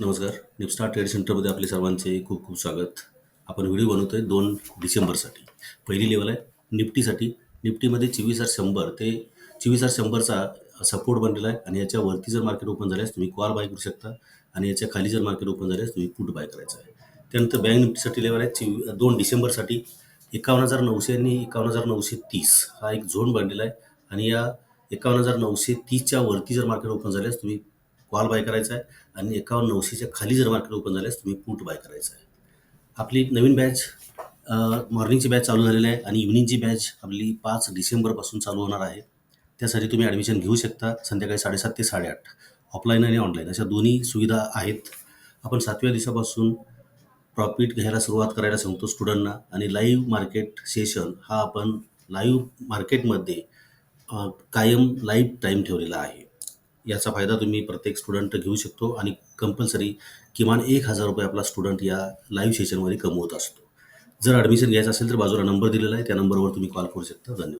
नमस्कार. निपस्टार ट्रेड सेंटरमध्ये आपले सर्वांचे खूप खूप स्वागत. आपण व्हिडिओ बनवतो आहे दोन डिसेंबरसाठी. पहिली लेवल आहे निफ्टीसाठी. निफ्टीमध्ये चोवीस हजार शंभर ते चोवीस हजार शंभरचा सपोर्ट बनलेला आहे आणि याच्यावरती जर मार्केट ओपन झाल्यास तुम्ही कॉल बाय करू शकता आणि याच्या खाली जर मार्केट ओपन झाल्यास तुम्ही पुट बाय करायचं आहे. त्यानंतर बँक निफ्टीसाठी लेवल आहे चोवी दोन डिसेंबरसाठी एकावन्न हजार नऊशे आणि एकावन्न हजार नऊशे तीस. हा एक झोन बनलेला आहे आणि या एकावन्न हजार नऊशे तीसच्या वरती जर मार्केट ओपन झाल्यास तुम्ही कॉल बाय करायचा आहे आणि एकावन्न नऊशेच्या खाली जर मार्केट ओपन झाल्यास तुम्ही पुट बाय करायचं आहे. आपली नवीन बॅच मॉर्निंगची बॅच चालू झालेली आहे आणि इव्हनिंगची बॅच आपली पाच डिसेंबरपासून चालू होणार आहे. त्यासाठी तुम्ही ॲडमिशन घेऊ शकता संध्याकाळी साडेसात ते साडेआठ. ऑफलाईन आणि ऑनलाईन अशा दोन्ही सुविधा आहेत. आपण सातव्या दिवसापासून प्रॉफिट घ्यायला सुरुवात करायला सांगतो स्टुडंटना आणि लाईव्ह मार्केट सेशन हा आपण लाईव्ह मार्केटमध्ये कायम लाईव्ह टाईम ठेवलेला आहे. याचा फायदा तुम्ही प्रत्येक स्टुडंट घेऊ शकतो आणि कंपल्सरी किमान एक हजार रुपये आपला स्टुडंट या लाईव्ह सेशनमध्ये कमवत असतो. जर ॲडमिशन घ्यायचं असेल तर बाजूला नंबर दिलेला आहे त्या नंबरवर तुम्ही कॉल करू शकता. धन्यवाद.